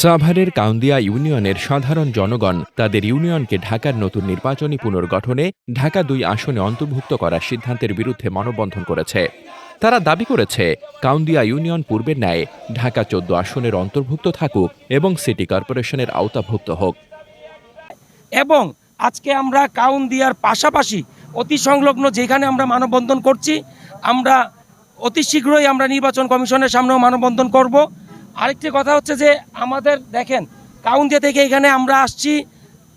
সাভারের কাউন্দিয়া ইউনিয়নের সাধারণ জনগণ তাদের ইউনিয়নকে ঢাকার নতুন নির্বাচনী পুনর্গঠনে ঢাকা দুই আসনে অন্তর্ভুক্ত করার সিদ্ধান্তের বিরুদ্ধে মানববন্ধন করেছে। তারা দাবি করেছে, কাউন্দিয়া ইউনিয়ন পূর্বের ন্যায় ঢাকা চোদ্দ আসনের অন্তর্ভুক্ত থাকুক এবং সিটি কর্পোরেশনের আওতাভুক্ত হোক। এবং আজকে আমরা কাউন্দিয়ার পাশাপাশি অতি সংলগ্ন যেখানে আমরা মানববন্ধন করছি, আমরা অতি শীঘ্রই আমরা নির্বাচন কমিশনের সামনেও মানববন্ধন করব। আরেকটি কথা হচ্ছে যে আমাদের, দেখেন, কাউন্দিয়া থেকে এখানে আমরা আসছি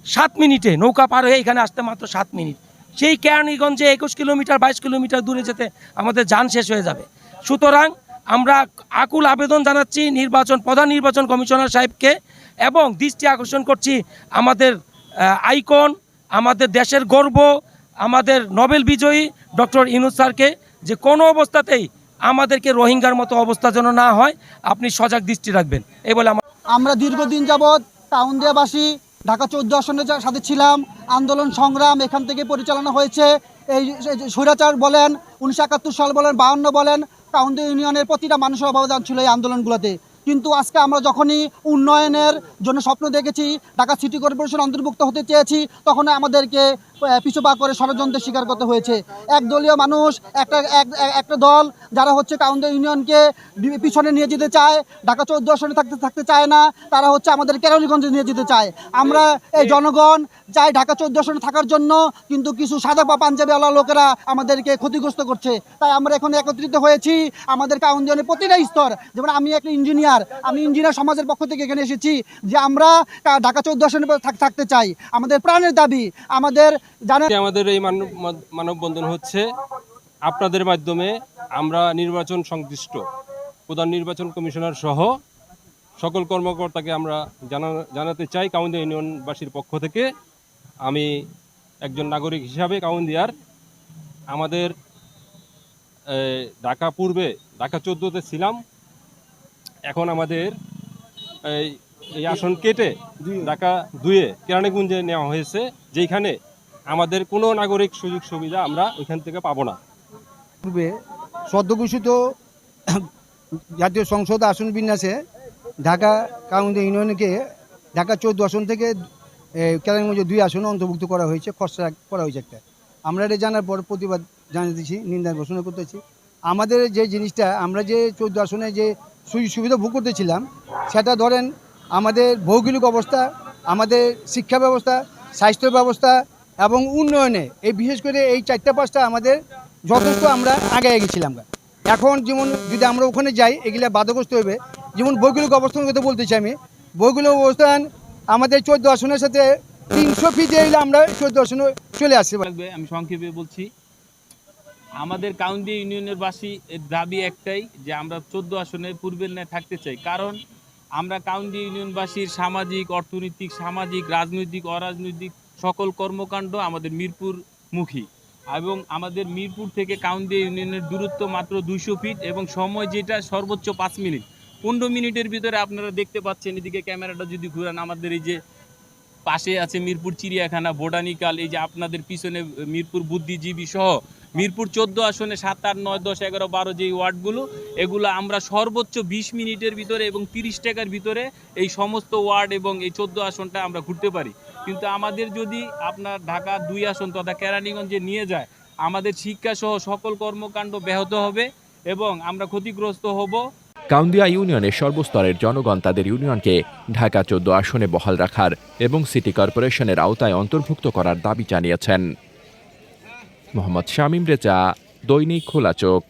সাত মিনিটে, নৌকা পার হয়ে এখানে আসতে মাত্র সাত মিনিট। সেই কেরানীগঞ্জে একুশ কিলোমিটার, বাইশ কিলোমিটার দূরে যেতে আমাদের যান শেষ হয়ে যাবে। সুতরাং আমরা আকুল আবেদন জানাচ্ছি নির্বাচন, প্রধান নির্বাচন কমিশনার সাহেবকে এবং দৃষ্টি আকর্ষণ করছি আমাদের আইকন, আমাদের দেশের গর্ব, আমাদের নোবেল বিজয়ী ডক্টর ইনুস স্যারকে যে কোনো অবস্থাতেই আমাদেরকে রোহিঙ্গার মতো অবস্থা যেন না হয়, আপনি সজাগ দৃষ্টি রাখবেন। এই বলে আমার দীর্ঘদিন যাবৎ টাউনদিয়াবাসী ঢাকা চৌদ্দ আসনের সাথে ছিলাম, আন্দোলন সংগ্রাম এখান থেকে পরিচালনা হয়েছে। এই স্বৈরাচার বলেন, উনিশশো একাত্তর সাল বলেন বাহান্ন বলেন টাউনদিয়া ইউনিয়নের প্রতিটা মানুষের অবদান ছিল এই আন্দোলনগুলোতে। কিন্তু আজকে আমরা যখনই উন্নয়নের জন্য স্বপ্ন দেখেছি, ঢাকা সিটি কর্পোরেশন অন্তর্ভুক্ত হতে চেয়েছি তখন আমাদেরকে পিছুপা করে ষড়যন্ত্রের শিকার করতে হয়েছে। একদলীয় মানুষ, একটা, এক- এক- একটা দল যারা হচ্ছে কাউন্দিয়া ইউনিয়নকে পিছনে নিয়ে যেতে চায়, ঢাকা চৌদ্দ আসনে থাকতে থাকতে চায় না, তারা হচ্ছে আমাদের কেরানীগঞ্জে নিয়ে যেতে চায়। আমরা এই জনগণ চাই ঢাকা চৌদ্দ আসনে থাকার জন্য, কিন্তু কিছু সাদা বা পাঞ্জাবিওয়ালা লোকেরা আমাদেরকে ক্ষতিগ্রস্ত করছে। তাই আমরা এখন একত্রিত হয়েছি আমাদের কাউন্দিয়নের প্রতিটা স্তর। যেমন আমি একটা ইঞ্জিনিয়ার, আমি ইঞ্জিনিয়ার সমাজের পক্ষ থেকে এখানে এসেছি যে আমরা ঢাকা চৌদ্দ আসনে থাকতে চাই। আমাদের প্রাণের দাবি, আমাদের জানেন আমাদের এই মানব মানববন্ধন হচ্ছে আপনাদের মাধ্যমে আমরা নির্বাচন সংশ্লিষ্ট প্রধান নির্বাচন কমিশনার সহ সকল কর্মকর্তাকে আমরা জানা জানাতে চাই কাউন্দিয়া ইউনিয়নবাসীর পক্ষ থেকে। আমি একজন নাগরিক হিসাবে কাউন্দিয়ার আমাদের ঢাকা পূর্বে ঢাকা চোদ্দোতে ছিলাম। এখন আমাদের এই এই আসন কেটে ঢাকা দুয়ে কেরানীগঞ্জে নেওয়া হয়েছে যেখানে আমাদের কোনো নাগরিক সুযোগ সুবিধা আমরা ওইখান থেকে পাবো না। পূর্বে সদ্য ঘোষিত জাতীয় সংসদ আসন বিন্যাসে ঢাকা কাউন্টি ইউনিয়নকে ঢাকা চৌদ্দ আসন থেকে কেরানীগঞ্জে দুই আসনে অন্তর্ভুক্ত করা হয়েছে, খসড়া করা হয়েছে একটা। আমরা এটা জানার পর প্রতিবাদ জানাতেছি নিন্দা ঘোষণা করতেছি। আমাদের যে জিনিসটা, আমরা যে চৌদ্দ আসনে যে সুযোগ সুবিধা ভোগ করতেছিলাম, সেটা ধরেন আমাদের ভৌগোলিক অবস্থা, আমাদের শিক্ষা ব্যবস্থা, স্বাস্থ্য ব্যবস্থা এবং উন্নয়নে এই বিশেষ করে এই চারটা পাঁচটা আমাদের যথেষ্ট আমরা আগে গেছিলাম। এখন যেমন যদি আমরা ওখানে যাই, এগুলা বাধাগ্রস্ত হবে। যেমন ভৌগোলিক অবস্থানের কথা বলতেছি আমি। ভৌগোলিক অবস্থান আমাদের চোদ্দ আসনের সাথে তিনশো ফিট এলে আমরা চোদ্দ আসনে চলে লাগবে, আমি সংক্ষেপে বলছি। আমাদের কাউন্টি ইউনিয়নের বাসী এর দাবি একটাই যে আমরা চোদ্দ আসনে পূর্বের ন্যায় থাকতে চাই। কারণ আমরা কাউন্টি ইউনিয়নবাসীর সামাজিক, অর্থনৈতিক, সামাজিক, রাজনৈতিক, অরাজনৈতিক সকল কর্মকাণ্ড আমাদের মিরপুর মুখী এবং আমাদের মিরপুর থেকে কাউন্টি ইউনিয়নের দূরত্ব মাত্র দুইশো ফিট এবং সময় যেটা সর্বোচ্চ পাঁচ মিনিট। পনেরো মিনিটের ভিতরে আপনারা দেখতে পাচ্ছেন এদিকে ক্যামেরাটা যদি ঘুরান, আমাদের এই যে পাশে আছে মিরপুর চিড়িয়াখানা, বোটানিক্যাল, এই যে আপনাদের পিছনে মিরপুর বুদ্ধিজীবী সহ মিরপুর চোদ্দ আসনে সাত, আট, নয়, দশ, এগারো, বারো যে ওয়ার্ডগুলো, এগুলো আমরা সর্বোচ্চ বিশ মিনিটের ভিতরে এবং তিরিশ টাকার ভিতরে এই সমস্ত ওয়ার্ড এবং এই চোদ্দ আসনটা আমরা ঘুরতে পারি। কিন্তু আমাদের যদি আপনার ঢাকা দুই আসন তথা কেরানীগঞ্জে নিয়ে যায়, আমাদের শিক্ষা সহ সকল কর্মকাণ্ড ব্যাহত হবে এবং আমরা ক্ষতিগ্রস্ত হব। কাউন্দিয়া ইউনিয়নের সর্বস্তরের জনগণ তাদের ইউনিয়নকে ঢাকা চোদ্দ আসনে বহাল রাখার এবং সিটি কর্পোরেশনের আওতায় অন্তর্ভুক্ত করার দাবি জানিয়েছেন। মোহাম্মদ শামীম রেজা, দৈনিক খোলা চোখ।